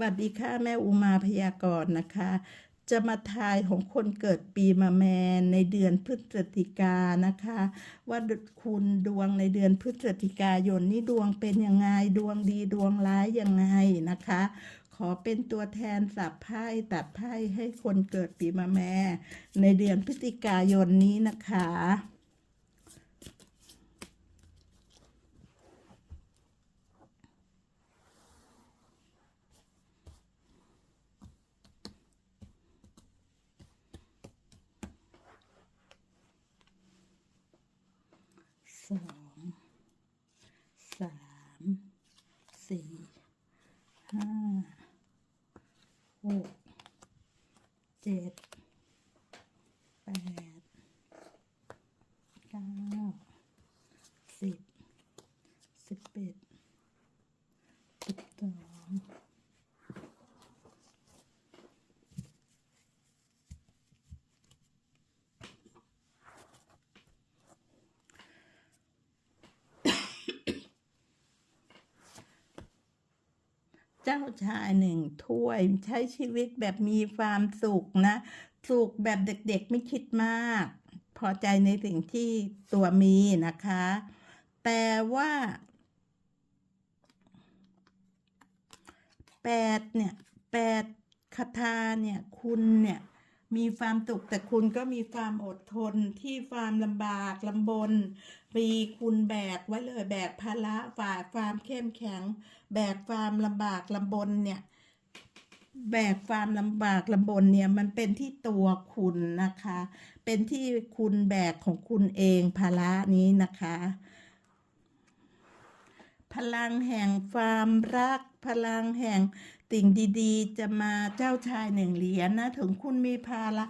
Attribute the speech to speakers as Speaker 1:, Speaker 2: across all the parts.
Speaker 1: วัสดีค่ะแม่อุมาพยากรณ์นะคะ จะมาทายของคนเกิดปีมะแม่ในเดือนพฤศจิกานะคะ ว่าคุณดวงในเดือนพฤศจิกายนนี่ดวงเป็นยังไงดวงดีดวงร้ายยังไงนะคะ ขอเป็นตัวแทนสับไพ่ตัดไพ่ให้คนเกิดปีมะแม่ในเดือนพฤศจิกายนนี้นะคะ ส องสามสี่ห้าหกเจ็ดแปดเก้าสิบสิบเอ็ดสิบสอง เจ้าชายหนึ่งถ้วยใช้ชีวิตแบบมีความสุขนะ สุขแบบเด็กๆไม่คิดมาก พอใจในสิ่งที่ตัวมีนะคะ แต่ว่าแปดเนี่ยแปดคาถาเนี่ย คุณเนี่ย มี ความสุขแต่คุณก็มีความอดทนที่ความลำบากลำบนมีคุณแบกไว้เลยแบกภาระฝ่าความเข้มแข็ง แบกความลำบากลำบนเนี่ย แบกความลำบากลำบนเนี่ยมันเป็นที่ตัวคุณนะคะ เป็นที่คุณแบกของคุณเองภาระนี้นะคะ พลังแห่งความรัก พลังแห่ง สิ่งดีๆ จะมาเจ้าชายหนึ่งเหรียญนะถึงคุณมีภาระ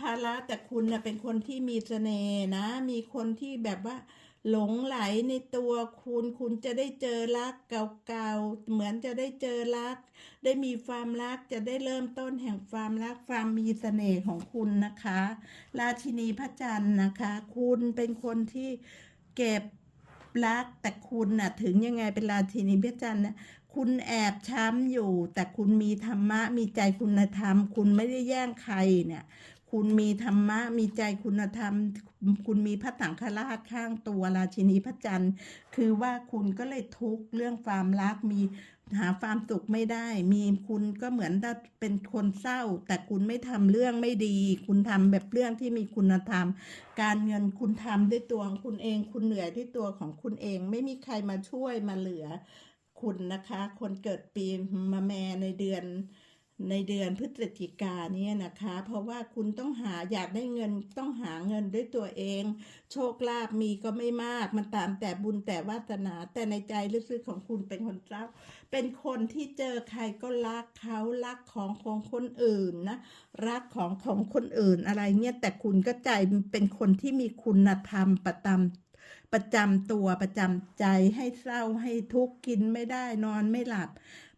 Speaker 1: ภาระแต่คุณนะเป็นคนที่มีเสน่ห์นะ มีคนที่แบบว่า หลงไหลในตัวคุณ คุณจะได้เจอรักเก่าๆเหมือนจะได้เจอรัก ได้มีความรักจะได้เริ่มต้นแห่งความรักความมีเสน่ห์ของคุณนะคะ ราชินีพระจันทร์นะคะ คุณเป็นคนที่เก็บรักแต่คุณน่ะถึงยังไงเป็นราชินีพระจันทร์นะ คุณแอบช้ำอยู่ แต่คุณมีธรรมะ มีใจคุณธรรม คุณไม่ได้แย่งใครเนี่ย คุณมีธรรมะ มีใจคุณธรรม คุณมีพระสังฆราชข้างตัวราชินีพระจันทร์ คือว่าคุณก็เลยทุกข์เรื่องความรักมีหาความสุขไม่ได้ มีคุณก็เหมือนถ้าเป็นคนเศร้า แต่คุณไม่ทำเรื่องไม่ดี คุณทำแบบเรื่องที่มีคุณธรรม การเงินคุณทำด้วยตัวของคุณเอง คุณเหนื่อยด้วยตัวของคุณเอง ไม่มีใครมาช่วยมาเหลือ คุณนะคะ คนเกิดปีมะแมในเดือนในเดือนพฤศจิกาเนี่ยนะคะ เพราะว่าคุณต้องหาอยากได้เงินต้องหาเงินด้วยตัวเอง โชคลาภมีก็ไม่มาก มันตามแต่บุญแต่วาสนา แต่ในใจลึกๆของคุณเป็นคนเศร้า เป็นคนที่เจอใครก็รักเขารักของของคนอื่นนะรักของของคนอื่นอะไรเงี้ยแต่คุณก็ใจเป็นคนที่มีคุณธรรมประจำ ประจำตัวประจำใจให้เศร้าให้ทุกข์กินไม่ได้นอนไม่หลับ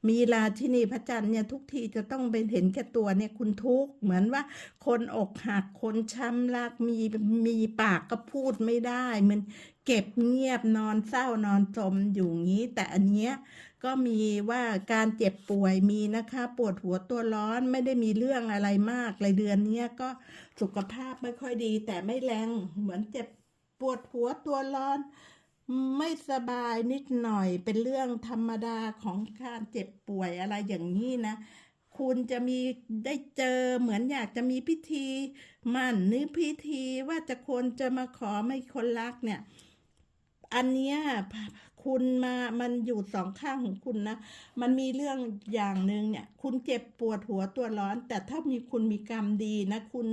Speaker 1: มีราชินีพระจันทร์เนี่ยทุกทีจะต้องเป็นเห็นแก่ตัวเนี่ยคุณทุกข์เหมือนว่า คนอกหักคนช้ำรักมีมีปากก็พูดไม่ได้ มันเก็บเงียบนอนเศร้านอนจมอยู่งี้ แต่อันเนี้ยก็มีว่าการเจ็บป่วยมีนะคะปวดหัวตัวร้อนไม่ได้มีเรื่องอะไรมากเลยเดือนเนี้ยก็สุขภาพไม่ค่อยดี แต่ไม่แรงเหมือนเจ็บ ปวดหัวตัวร้อน ไม่สบายนิดหน่อยเป็นเรื่องธรรมดาของการเจ็บป่วยอะไรอย่างนี้นะ คุณจะมีได้เจอเหมือนอยากจะมีพิธีมั่นหรือพิธีว่าจะคนจะมาขอไม่คนรักเนี่ย อันเนี้ย คุณมา มันอยู่สองข้างของคุณนะ มันมีเรื่องอย่างหนึ่งเนี่ย คุณเจ็บปวดหัวตัวร้อน แต่ถ้ามีคุณมีกรรมดีนะ คุณ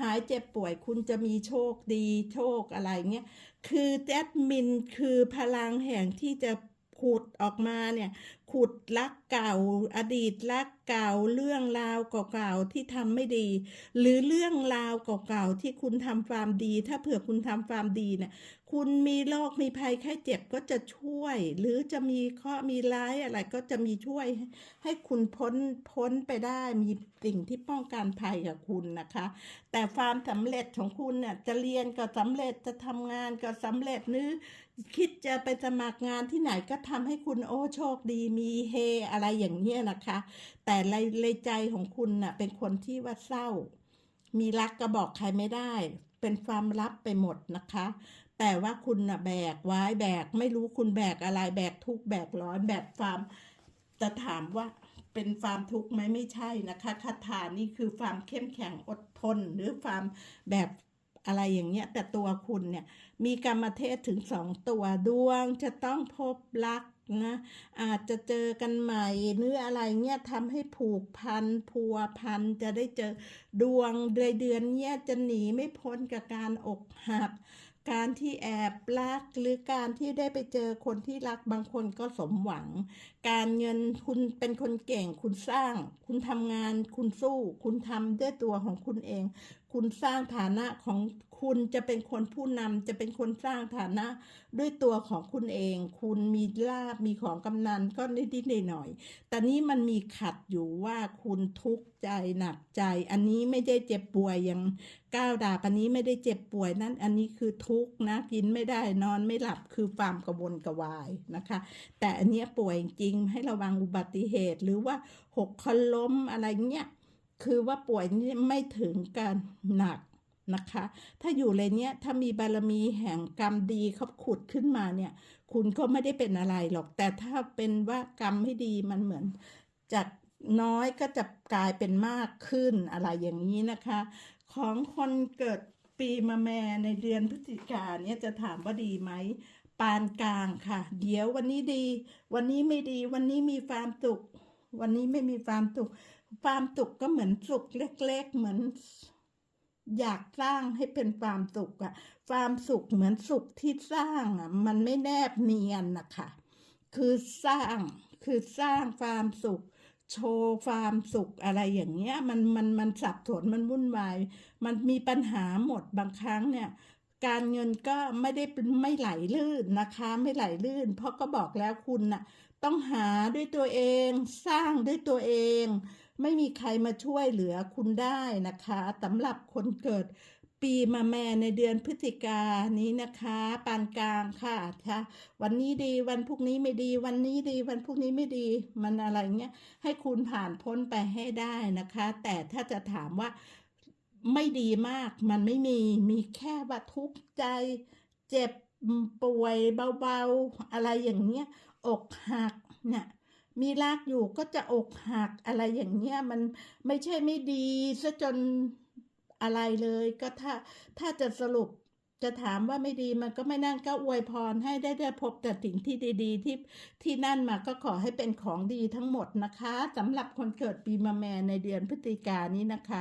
Speaker 1: หายเจ็บป่วย คุณจะมีโชคดีโชคอะไรเงี้ย คือแจดมินคือพลังแห่งที่จะขุดออกมาเนี่ยขุดรักเก่า อดีตรักเก่า เรื่องราวเก่าๆที่ทำไม่ดี หรือเรื่องราวเก่าๆที่คุณทำความดี ถ้าเผื่อคุณทำความดีเนี่ยคุณมีโรคมีภัยแค่เจ็บก็จะช่วย หรือจะมีข้อมีร้ายอะไรก็จะมีช่วย ให้คุณพ้นพ้นไปได้มีสิ่งที่ป้องกันภัยกับคุณนะคะ แต่ความสำเร็จของคุณเนี่ยจะเรียนก็สำเร็จจะทำงานก็สำเร็จหรือคิดจะไปสมัครงานที่ไหนก็ทำให้คุณโอ้โชคดีมีเฮอะไรอย่างเงี้ยนะคะ แต่ในใจของคุณน่ะเป็นคนที่ว่าเศร้า มีรักก็บอกใครไม่ได้ เป็นความลับไปหมดนะคะ แต่ว่าคุณน่ะแบกไว้แบก ไม่รู้คุณแบกอะไรแบกทุกแบกร้อนแบกความจะถามว่าเป็นความทุกข์ไหมไม่ใช่นะคะคาถานี่คือความเข้มแข็งอดทน หรือความแบบอะไรอย่างเงี้ยแต่ตัวคุณเนี่ยมีกรรมเทศถึงสองตัวดวงจะต้องพบรัก นะอาจจะเจอกันใหม่หรืออะไรเงี้ยทำให้ผูกพันพัวพันจะได้เจอดวงในเดือนเนี้ยจะหนีไม่พ้นกับการอกหัก การที่แอบรักหรือการที่ได้ไปเจอคนที่รักบางคนก็สมหวัง การเงินคุณเป็นคนเก่ง คุณสร้าง คุณทำงาน คุณสู้ คุณทำด้วยตัวของคุณเอง คุณสร้างฐานะของคุณจะเป็นคนผู้นำจะเป็นคนสร้างฐานะด้วยตัวของคุณเอง คุณมีลาบมีของกำนันก็นิดๆหน่อยๆแต่นี้มันมีขัดอยู่ว่าคุณทุกข์ใจหนักใจ อันนี้ไม่ได้เจ็บป่วยอย่างก้าวดาบอันนี้ไม่ได้เจ็บป่วยนั่นอันนี้คือทุกข์นะกินไม่ได้นอนไม่หลับคือความกระวนกระวายนะคะ แต่อันนี้ป่วยจริงให้ระวังอุบัติเหตุ หรือว่าหกคนล้มอะไรเงี้ยคือว่าป่วยนี่ไม่ถึงกันหนักนะคะ ถ้าอยู่เลยเนี้ยถ้ามีบารมีแห่งกรรมดีเขาขุดขึ้นมาเนี่ย คุณก็ไม่ได้เป็นอะไรหรอก แต่ถ้าเป็นว่ากรรมไม่ดีมันเหมือนจากน้อยก็จะกลายเป็นมากขึ้นอะไรอย่างนี้นะคะ ของคนเกิดปีมะแม่ในเดือนพฤศจิกาเนี่ยจะถามว่าดีไหม ปานกลางค่ะ เดี๋ยววันนี้ดี วันนี้ไม่ดี วันนี้มีความสุข วันนี้ไม่มีความสุข ความสุขก็เหมือนสุขเล็ก ๆ เหมือน อยากสร้างให้เป็นความสุขอะความสุขเหมือนสุขที่สร้างอะมันไม่แนบเนียนนะคะคือสร้างคือสร้างความสุข โชว์ความสุขอะไรอย่างเงี้ย มันมันมันสับสนมันวุ่นวาย มันมีปัญหาหมดบางครั้งเนี่ย การเงินก็ไม่ได้ไม่ไหลลื่นนะคะ ไม่ไหลลื่น เพราะก็บอกแล้วคุณน่ะต้องหาด้วยตัวเอง สร้างด้วยตัวเอง ไม่มีใครมาช่วยเหลือคุณได้นะคะสำหรับคนเกิดปีมาแม่ในเดือนพฤศจิกานี้นะคะ ปานกลางค่ะค่ะวันนี้ดีวันพรุ่งนี้ไม่ดี วันนี้ดีวันพรุ่งนี้ไม่ดีมันอะไรเงี้ยให้คุณผ่านพ้นไปให้ได้นะคะ แต่ถ้าจะถามว่า ไม่ดีมาก มันไม่มีมีแค่ว่าทุกข์ใจ เจ็บป่วยเบาๆ อะไรอย่างเงี้ย อกหักเนี่ยมีรักอยู่ก็จะอกหักอะไรอย่างเงี้ยมันไม่ใช่ไม่ดีซะจนอะไรเลยก็ถ้าถ้าจะสรุปจะถามว่าไม่ดีมันก็ไม่นั่นก็อวยพรให้ได้ได้พบแต่สิ่งที่ดี ๆ ที่ที่นั่นมาก็ขอให้เป็นของดีทั้งหมดนะคะสำหรับคนเกิดปีมะแม่ในเดือนพฤศจิกายนนี้นะคะ